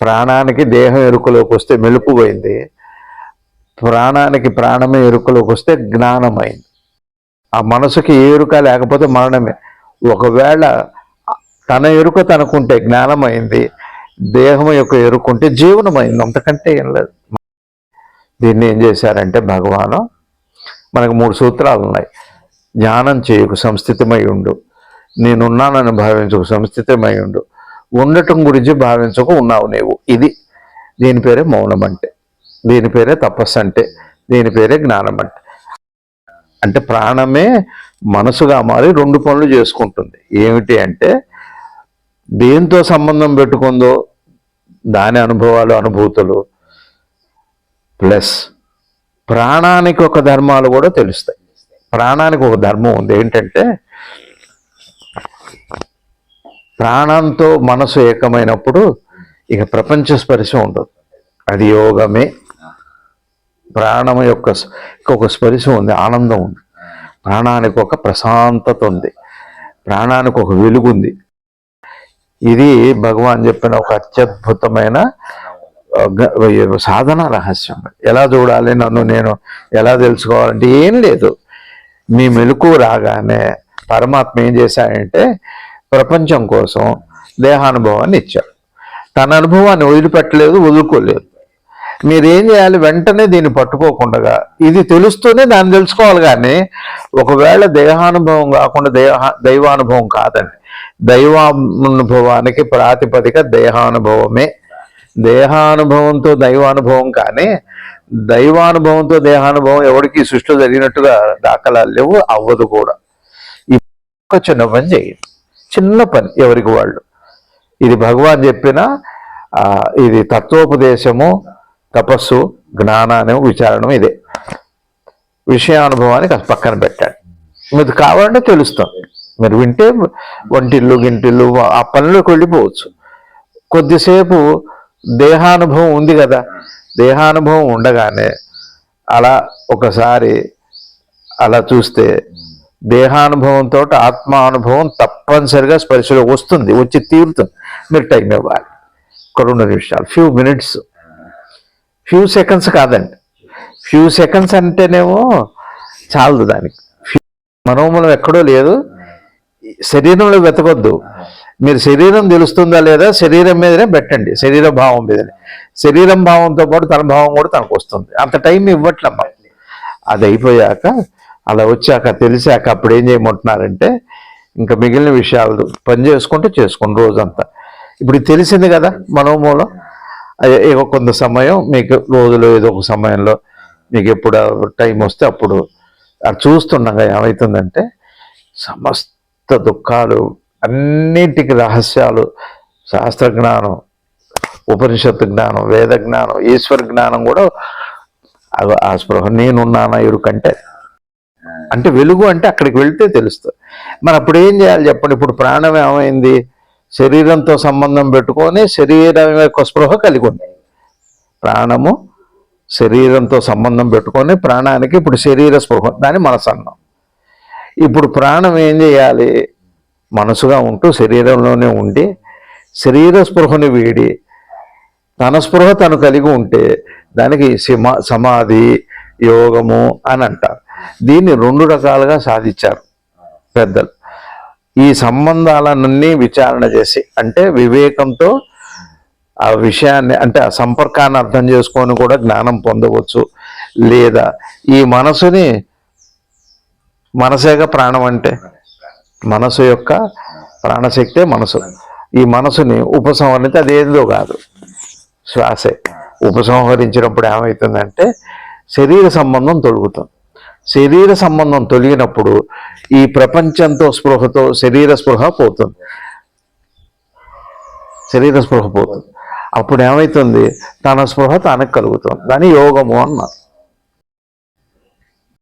ప్రాణానికి దేహం ఎరుకలోకి వస్తే మెలుపు పోయింది. ప్రాణానికి ప్రాణమే ఎరుకలోకి వస్తే జ్ఞానమైంది. ఆ మనసుకి ఏ ఎరుక లేకపోతే మరణమే. ఒకవేళ తన ఎరుక తనకుంటే జ్ఞానమైంది దేహం యొక్క ఎరుకుంటే జీవనమైంది. అంతకంటే ఏం లేదు. దీన్ని ఏం చేశారంటే భగవాను మనకు మూడు సూత్రాలు ఉన్నాయి. జ్ఞానం చేయకు సంస్థితమై ఉండు. నేనున్నానని భావించకు సంస్థితమై ఉండు. ఉండటం గురించి భావించక ఉన్నావు నీవు. ఇది దీని పేరే మౌనం అంటే దీని పేరే తపస్సు అంటే దీని పేరే జ్ఞానం అంటే అంటే ప్రాణమే మనసుగా మారి రెండు పనులు చేసుకుంటుంది. ఏమిటి అంటే దేంతో సంబంధం పెట్టుకుందో దాని అనుభవాలు అనుభూతులు ప్లస్ ప్రాణానికి ఒక ధర్మాలు కూడా తెలుస్తాయి. ప్రాణానికి ఒక ధర్మం ఉంది. ఏంటంటే ప్రాణంతో మనసు ఏకమైనప్పుడు ఇక ప్రపంచ స్పర్శ ఉండదు. అది యోగమే. ప్రాణం యొక్క ఒక స్పర్శ ఉంది ఆనందం ఉంది. ప్రాణానికి ఒక ప్రశాంతత ఉంది. ప్రాణానికి ఒక వెలుగు ఉంది ఇది భగవాన్ చెప్పిన ఒక అత్యద్భుతమైన సాధన రహస్యం. ఎలా చూడాలి నన్ను నేను? ఎలా తెలుసుకోవాలంటే ఏం లేదు. మీ మెలకు రాగానే పరమాత్మ ఏం చేశాడంటే ప్రపంచం కోసం దేహానుభవాన్ని ఇచ్చాడు. తన అనుభవాన్ని వదిలిపెట్టలేదు వదులుకోలేదు. మీరేం చేయాలి? వెంటనే దీన్ని పట్టుకోకుండా ఇది తెలుస్తూనే దాన్ని తెలుసుకోవాలి కానీ ఒకవేళ దేహానుభవం కాకుండా దేహ దైవానుభవం కాదండి. దైవానుభవానికి ప్రాతిపదిక దేహానుభవమే. దేహానుభవంతో దైవానుభవం కానీ దైవానుభవంతో దేహానుభవం ఎవరికి సృష్టిలో జరిగినట్టుగా దాఖలాలు లేవు అవ్వదు కూడా. ఈ చిన్న పని చేయండి. చిన్న పని ఎవరికి వాళ్ళు. ఇది భగవాన్ చెప్పిన ఇది తత్వోపదేశము తపస్సు జ్ఞానాన్ని విచారణం ఇదే. విషయానుభవానికి కాస్త పక్కన పెట్టాడు. మీరు కావాలంటే తెలుస్తుంది మీరు వింటే వంటిల్లు గింటిల్లు ఆ పనిలోకి వెళ్ళిపోవచ్చు. కొద్దిసేపు దేహానుభవం ఉంది కదా. దేహానుభవం ఉండగానే అలా ఒకసారి అలా చూస్తే దేహానుభవంతో ఆత్మానుభవం తప్పనిసరిగా స్పర్శలో వస్తుంది వచ్చి తీరుతుంది. మీరు టైం ఇవ్వాలి. ఒక రెండు నిమిషాలు ఫ్యూ మినిట్స్. ఫ్యూ సెకండ్స్ కాదండి. ఫ్యూ సెకండ్స్ అంటేనేమో చాలదు దానికి. Few- మనోమలం ఎక్కడో లేదు. శరీరంలో వెతకొద్దు. మీరు శరీరం తెలుస్తుందా లేదా? శరీరం మీదనే పెట్టండి. శరీర భావం మీదనే. శరీరం భావంతో పాటు తన భావం కూడా తనకు వస్తుంది అంత టైం ఇవ్వట్లమ్మా అది అయిపోయాక అలా వచ్చాక తెలిసాక అప్పుడు ఏం చేయమంటున్నారంటే ఇంకా మిగిలిన విషయాలు పని చేసుకుంటూ చేసుకోండి రోజంతా. ఇప్పుడు తెలిసింది కదా మనోమూలం? అయ్యో, ఏదో కొంత సమయం మీకు రోజులో ఏదో ఒక సమయంలో మీకు ఎప్పుడు టైం వస్తే అప్పుడు అది చూస్తుండగా ఏమవుతుందంటే సమస్త దుఃఖాలు అన్నిటికి రహస్యాలు శాస్త్ర జ్ఞానం ఉపనిషత్తు జ్ఞానం వేద జ్ఞానం ఈశ్వర జ్ఞానం కూడా ఆ స్పృహ నేనున్నానా ఇరుకంటే అంటే వెలుగు అంటే అక్కడికి వెళ్తే తెలుస్తుంది. మరి అప్పుడు ఏం చేయాలి చెప్పండి? ఇప్పుడు ప్రాణం ఏమైంది? శరీరంతో సంబంధం పెట్టుకొని శరీరం యొక్క స్పృహ కలిగి ఉంది. ప్రాణము శరీరంతో సంబంధం పెట్టుకొని ప్రాణానికి ఇప్పుడు శరీర స్పృహ దాని మనసు అన్నాం ఇప్పుడు ప్రాణం ఏం చేయాలి? మనసుగా ఉంటూ శరీరంలోనే ఉండి శరీర స్పృహని వీడి తన స్పృహ తను కలిగి ఉంటే దానికి సిమా సమాధి యోగము అని అంటారు. దీన్ని రెండు రకాలుగా సాధించారు పెద్దలు. ఈ సంబంధాలన్నీ విచారణ చేసి అంటే వివేకంతో ఆ విషయాన్ని అంటే ఆ సంపర్కాన్ని అర్థం చేసుకొని కూడా జ్ఞానం పొందవచ్చు. లేదా ఈ మనసుని మనసేగా ప్రాణం అంటే మనసు యొక్క ప్రాణశక్తే మనసు. ఈ మనసుని ఉపసంహరించి అదేందో కాదు. శ్వాసే. ఉపసంహరించినప్పుడు ఏమవుతుందంటే శరీర సంబంధం తొలుగుతుంది. శరీర సంబంధం తొలగినప్పుడు ఈ ప్రపంచంతో స్పృహతో శరీర స్పృహ పోతుంది. శరీర స్పృహ పోతుంది. అప్పుడు ఏమవుతుంది తన స్పృహ తనకు కలుగుతుంది. దాని యోగము అన్నారు.